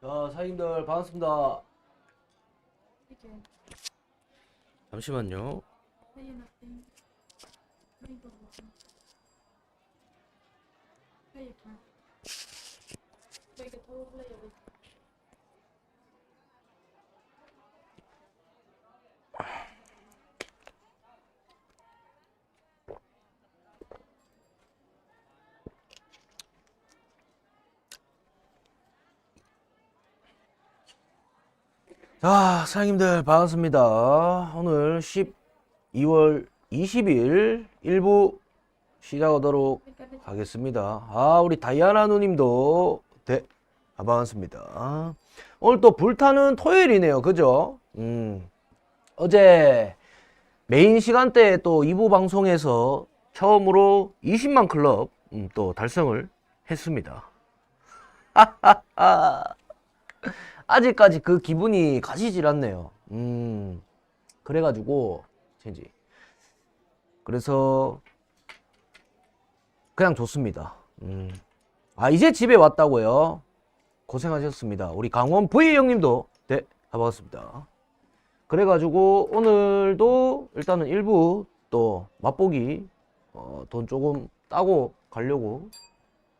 자, 사장님들 반갑습니다. 이게 잠시만요. It. 자, 사장님들 반갑습니다. 오늘 12월 20일 일부 시작하도록. 하겠습니다. 아, 우리 다이아나 누님도 네, 아, 반갑습니다. 오늘 또 불타는 토요일이네요. 그죠? 음, 어제 메인 시간대에 또 2부 방송에서 처음으로 20만 클럽 음, 또 달성을 했습니다. 아직까지 그 기분이 가시질 않네요. 음, 그래가지고, 체인지. 그래서, 그냥 좋습니다. 음. 아, 이제 집에 왔다고요? 고생하셨습니다. 우리 강원 V 형님도, 네, 반갑습니다. 그래가지고, 오늘도 일단은 일부 또 맛보기, 어, 돈 조금 따고 가려고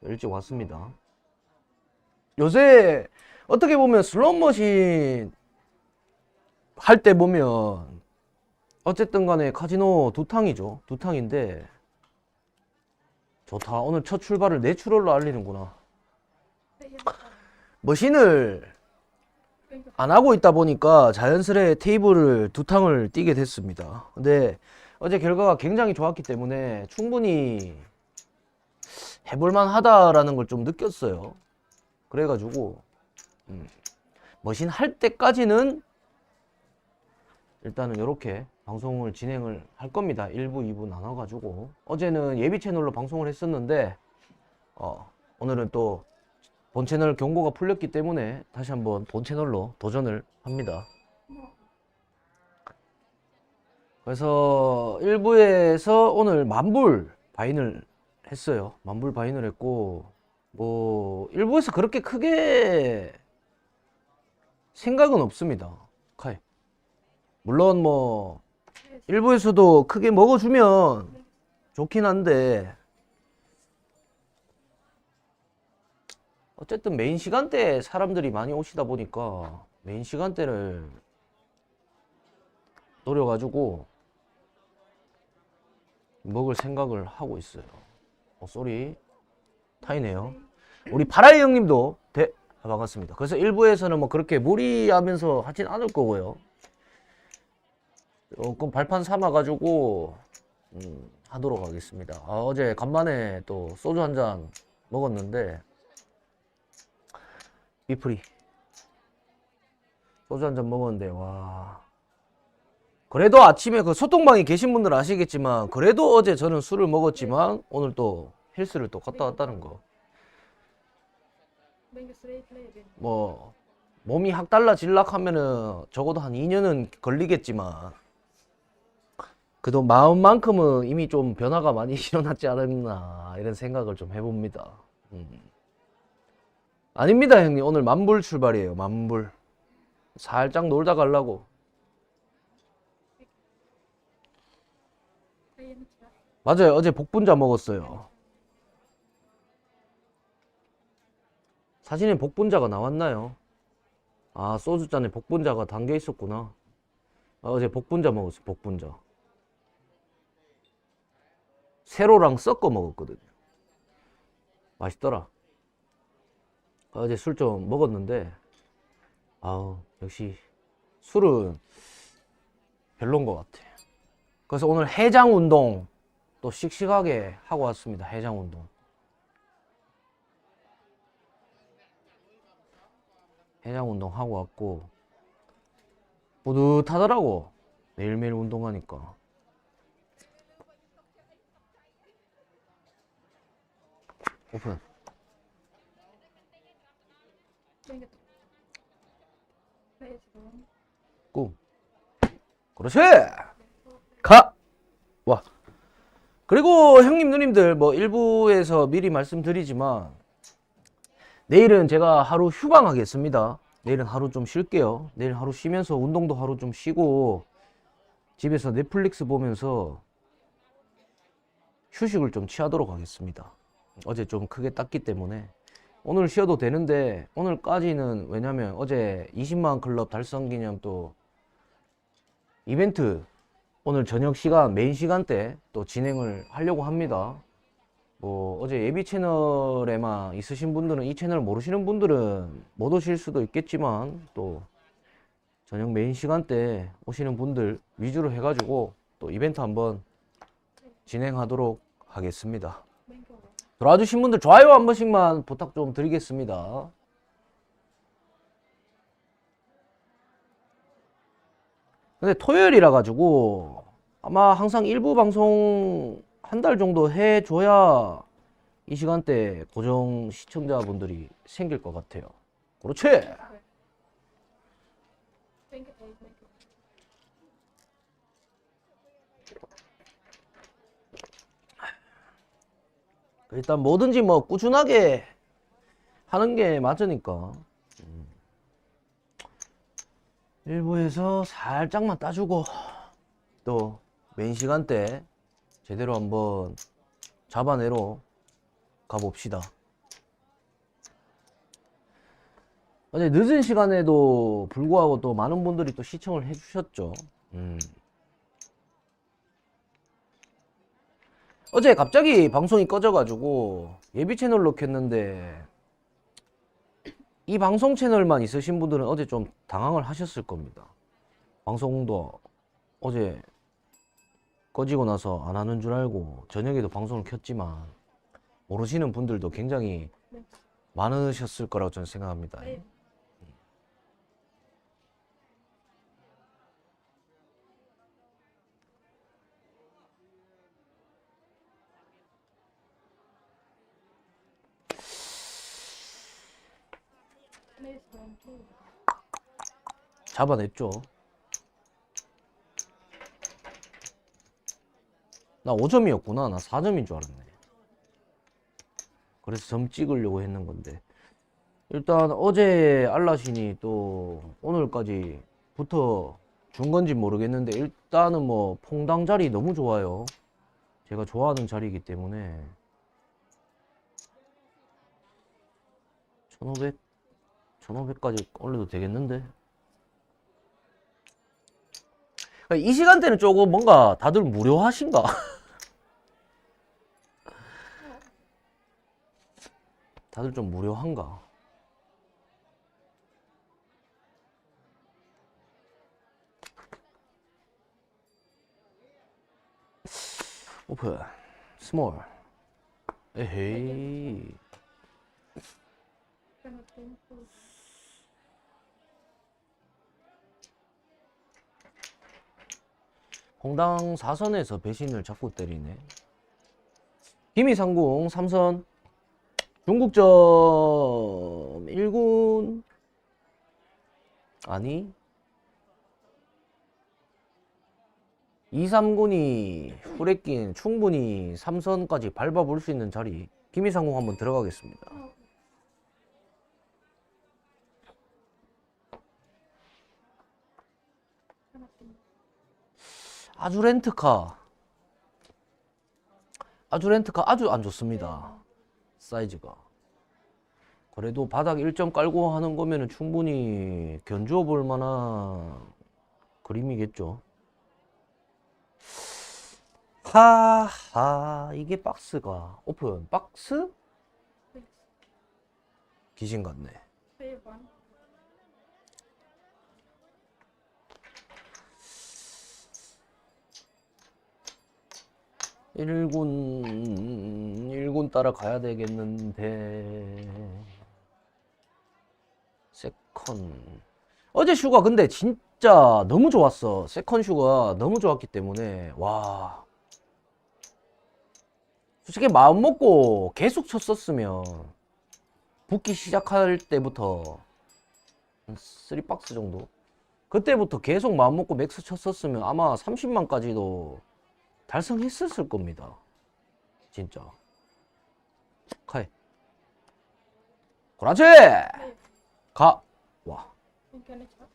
일찍 왔습니다. 요새 어떻게 보면 슬롯머신 할 때 보면 어쨌든 간에 카지노 두 탕이죠. 두 탕인데 좋다. 오늘 첫 출발을 내추럴로 알리는구나. 머신을 안 하고 있다 보니까 자연스레 테이블을 두 탕을 띄게 됐습니다. 근데 어제 결과가 굉장히 좋았기 때문에 충분히 해볼만 하다라는 걸 좀 느꼈어요. 그래가지고 음, 머신 할 때까지는 일단은 이렇게 방송을 진행을 할 겁니다. 1부, 2부 나눠가지고 어제는 예비 채널로 방송을 했었는데 어, 오늘은 또 본 채널 경고가 풀렸기 때문에 다시 한번 본 채널로 도전을 합니다. 그래서 1부에서 오늘 만불 바인을 했어요. 만불 바인을 했고 뭐 1부에서 그렇게 크게 생각은 없습니다. 카이. 물론 뭐 일부에서도 크게 먹어주면 좋긴 한데 어쨌든 메인 시간대에 사람들이 많이 오시다 보니까 메인 시간대를 노려가지고 먹을 생각을 하고 있어요. 어, 쏘리 타이네요. 우리 파라이 형님도 대 아, 반갑습니다. 그래서 일부에서는 뭐 그렇게 무리하면서 하진 않을 거고요. 조금 발판 삼아가지고 음, 하도록 하겠습니다. 아, 어제 간만에 또 소주 한 잔 먹었는데 비프리 소주 한 잔 먹었는데 와 그래도 아침에 그 소통방에 계신 분들 아시겠지만 그래도 어제 저는 술을 먹었지만 오늘 또 헬스를 또 갔다 왔다는 거 뭐 몸이 확 달라질락 하면은 적어도 한 2년은 걸리겠지만 그래도 마음만큼은 이미 좀 변화가 많이 일어났지 않았나 이런 생각을 좀 해봅니다. 음. 아닙니다 형님 오늘 만불 출발이에요 만불 살짝 놀다 it. now. 맞아요 어제 복분자 먹었어요 사진에 복분자가 나왔나요? 아 소주잔에 복분자가 담겨 있었구나. 아, 어제 복분자 먹었어요 복분자. 세로랑 섞어 먹었거든요 맛있더라. 아, 어제 술 좀 먹었는데. 아우 역시 술은 별론 것 같아. 그래서 오늘 해장 운동 또 씩씩하게 하고 왔습니다 해장 운동 해장 운동 하고 왔고 뿌듯하더라고. 매일매일 운동하니까. 오픈. 꾹 그렇지! 가! 와. 그리고 형님 누님들 뭐 일부에서 미리 말씀드리지만 내일은 제가 하루 휴강하겠습니다. 내일은 하루 좀 쉴게요. 내일 하루 쉬면서 운동도 하루 좀 쉬고 집에서 넷플릭스 보면서 휴식을 좀 취하도록 하겠습니다. 어제 좀 크게 땄기 때문에 오늘 쉬어도 되는데 오늘까지는 왜냐면 어제 20만 클럽 달성 기념 또 이벤트 오늘 저녁 시간 메인 시간대 또 진행을 하려고 합니다. 뭐 어제 예비 채널에만 있으신 분들은 이 채널 모르시는 분들은 못 오실 수도 있겠지만 또 저녁 메인 시간대 오시는 분들 위주로 해가지고 또 이벤트 한번 진행하도록 하겠습니다. 들어와 주신 분들 좋아요 한 번씩만 부탁 좀 드리겠습니다. 근데 토요일이라 가지고 아마 항상 일부 방송 한 달 정도 해줘야 이 시간대 고정 시청자분들이 생길 것 같아요. 그렇지? 일단 뭐든지 뭐 꾸준하게 하는 게 맞으니까. 음. 일부에서 살짝만 따주고 또 메인 시간대 제대로 한번 잡아내러 가봅시다. 어제 늦은 시간에도 불구하고 또 많은 분들이 또 시청을 해주셨죠. 음. 어제 갑자기 방송이 꺼져가지고 예비 채널로 켰는데 이 방송 채널만 있으신 분들은 어제 좀 당황을 하셨을 겁니다. 방송도 어제 꺼지고 나서 안 하는 줄 알고 저녁에도 방송을 켰지만 모르시는 분들도 굉장히 네. 많으셨을 거라고 저는 생각합니다. 네. 잡아냈죠. 나 5점이었구나. 나 4점인 줄 알았네. 그래서 점 찍으려고 했는 건데. 일단 어제 알라신이 또 오늘까지 붙어 준 건지 모르겠는데 일단은 뭐 퐁당 자리 너무 좋아요. 제가 좋아하는 자리이기 때문에 1500 1500까지 올려도 되겠는데? 그러니까 이 시간대는 조금 뭔가 다들 무료하신가? 다들 좀 무료한가? 오픈 스몰 에헤이 홍당 4선에서 배신을 자꾸 때리네. 김이상궁 3선 중국점 1군. 아니. 2, 3군이 후레낀 충분히 3선까지 밟아볼 수 있는 자리. 김이상궁 한번 들어가겠습니다. 아주 렌트카. 아주 렌트카 아주 안 좋습니다 사이즈가 그래도 바닥 1점 깔고 하는 거면은 충분히 견주어 볼 만한 그림이겠죠 하하 이게 박스가 오픈 박스? 귀신 같네. 일군 따라가야 되겠는데. 세컨. 어제 슈가 근데 진짜 너무 좋았어. 세컨 슈가 너무 좋았기 때문에. 와. 솔직히 마음 먹고 계속 쳤었으면 붙기 시작할 때부터 한 3박스 정도? 그때부터 계속 마음 먹고 맥스 쳤었으면 아마 30만까지도 달성했었을 겁니다. 진짜. 카이. 그렇지! 네. 가! 와. 이렇게 안 했죠?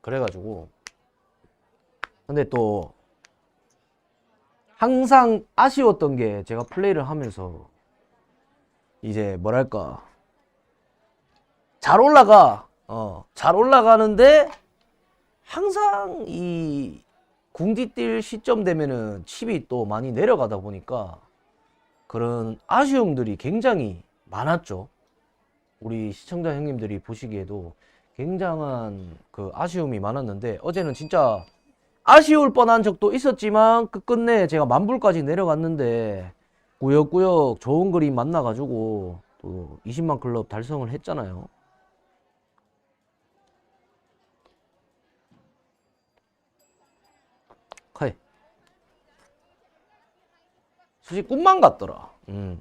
그래가지고. 근데 또, 항상 아쉬웠던 게 제가 플레이를 하면서, 이제 뭐랄까. 잘 올라가. 어, 잘 올라가는데, 항상 이 궁디 뛸 시점 되면은 칩이 또 많이 내려가다 보니까, 그런 아쉬움들이 굉장히 많았죠. 우리 시청자 형님들이 보시기에도 굉장한 그 아쉬움이 많았는데 어제는 진짜 아쉬울 뻔한 적도 있었지만 끝끝내 제가 만불까지 내려갔는데 꾸역꾸역 좋은 그림 만나가지고 또 20만 클럽 달성을 했잖아요. 카이. 솔직히 꿈만 같더라. 음.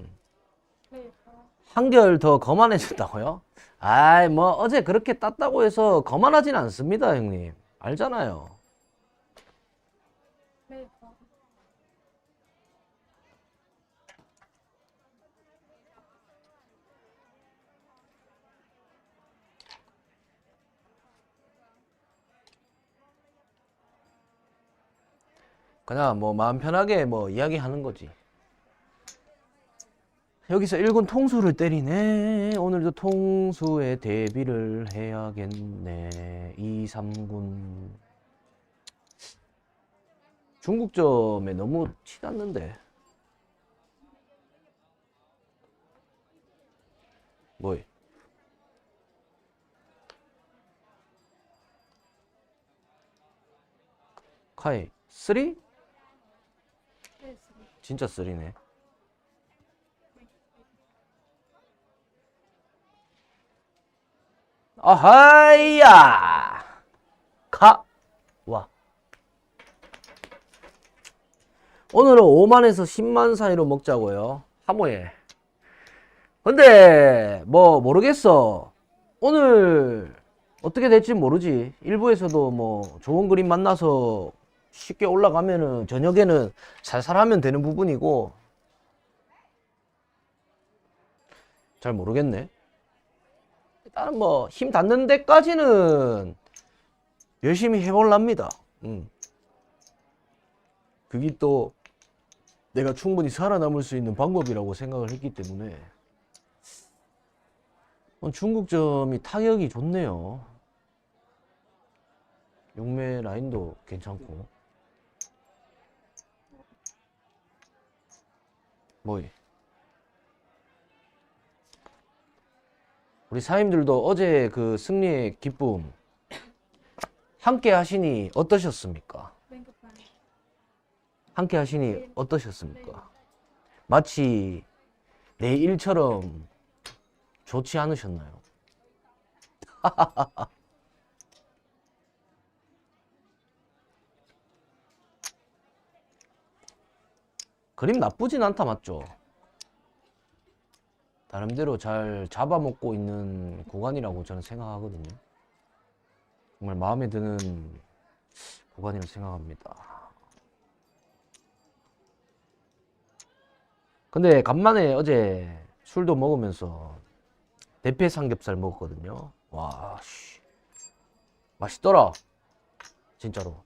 네. 아, 한결 더 거만해졌다고요? 아이, 뭐, 어제 그렇게 땄다고 해서 거만하진 않습니다, 형님. 알잖아요. 네. 아, 그냥 뭐, 마음 편하게 뭐, 이야기하는 거지. 여기서 1군 통수를 때리네. 오늘도 통수에 대비를 해야겠네. 2, 3군. 중국점에 너무 치닫는데. 뭐이? 카이, 3? 네. 네. 진짜 3네. 아하이야! 가! 와. 오늘은 5만에서 10만 사이로 먹자고요. 하모에. 근데, 뭐, 모르겠어. 오늘, 어떻게 될지 모르지. 일부에서도 뭐, 좋은 그림 만나서 쉽게 올라가면은, 저녁에는 살살 하면 되는 부분이고, 잘 모르겠네. 일단은 뭐힘 닿는 데까지는 열심히 해볼랍니다. 음. 그게 또 내가 충분히 살아남을 수 있는 방법이라고 생각을 했기 때문에 어, 중국점이 타격이 좋네요. 용매 라인도 괜찮고 뭐이 우리 사임들도 어제 그 승리의 기쁨 함께 하시니 어떠셨습니까? 함께 하시니 어떠셨습니까? 마치 내 일처럼 좋지 않으셨나요? 그림 나쁘진 않다 맞죠? 나름대로 잘 잡아먹고 있는 구간이라고 저는 생각하거든요. 정말 마음에 드는 구간이라고 생각합니다. 근데 간만에 어제 술도 먹으면서 대패 삼겹살 먹었거든요. 와, 씨. 맛있더라. 진짜로.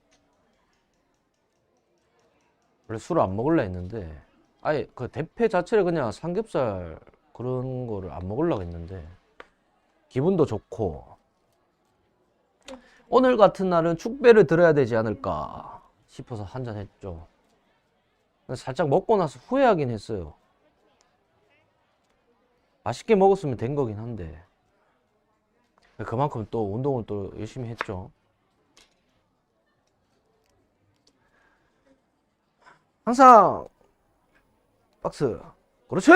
원래 술을 안 먹을라 했는데, 아예 그 대패 자체를 그냥 삼겹살 그런 거를 안 먹으려고 했는데, 기분도 좋고, 오늘 같은 날은 축배를 들어야 되지 않을까 싶어서 한 잔 했죠. 근데 살짝 먹고 나서 후회하긴 했어요. 맛있게 먹었으면 된 거긴 한데, 그만큼 또 운동을 또 열심히 했죠. 항상 박스 그렇지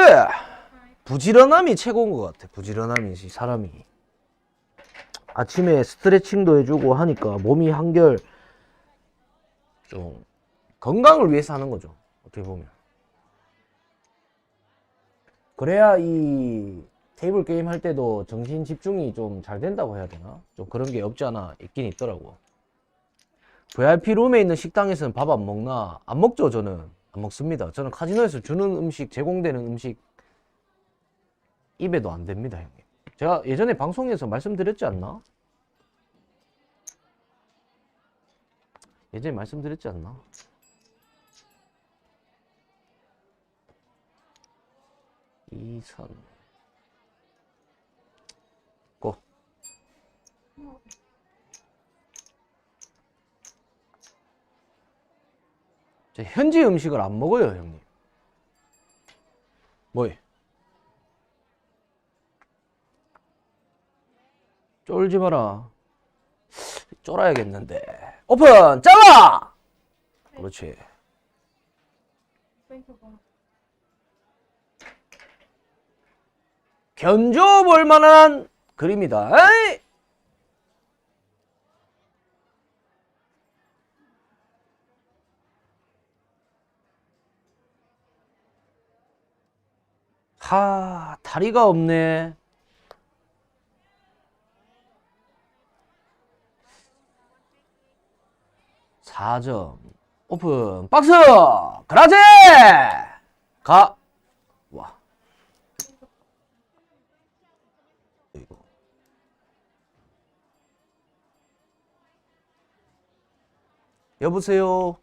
부지런함이 최고인 것 같아 부지런함이 사람이 아침에 스트레칭도 해주고 하니까 몸이 한결 좀 건강을 위해서 하는 거죠 어떻게 보면 그래야 이 테이블 게임 할 때도 정신 집중이 좀 잘 된다고 해야 되나 좀 그런 게 없지 않아 있긴 있더라고 VIP 룸에 있는 식당에서는 밥 안 먹나? 안 먹죠, 저는. 안 먹습니다. 저는 카지노에서 주는 음식, 제공되는 음식 입에도 안 됩니다, 형님. 제가 예전에 방송에서 말씀드렸지 않나? 예전에 말씀드렸지 않나? 이선 고저 현지 음식을 안 먹어요, 형님. 뭐이? 쫄지 마라. 쫄아야겠는데. 오픈! 잘라! 그렇지. 봐. 견뎌볼 만한 그림이다. 에이! 하, 다리가 없네. 사점 오픈 박스 그라제 가 와. 여보세요.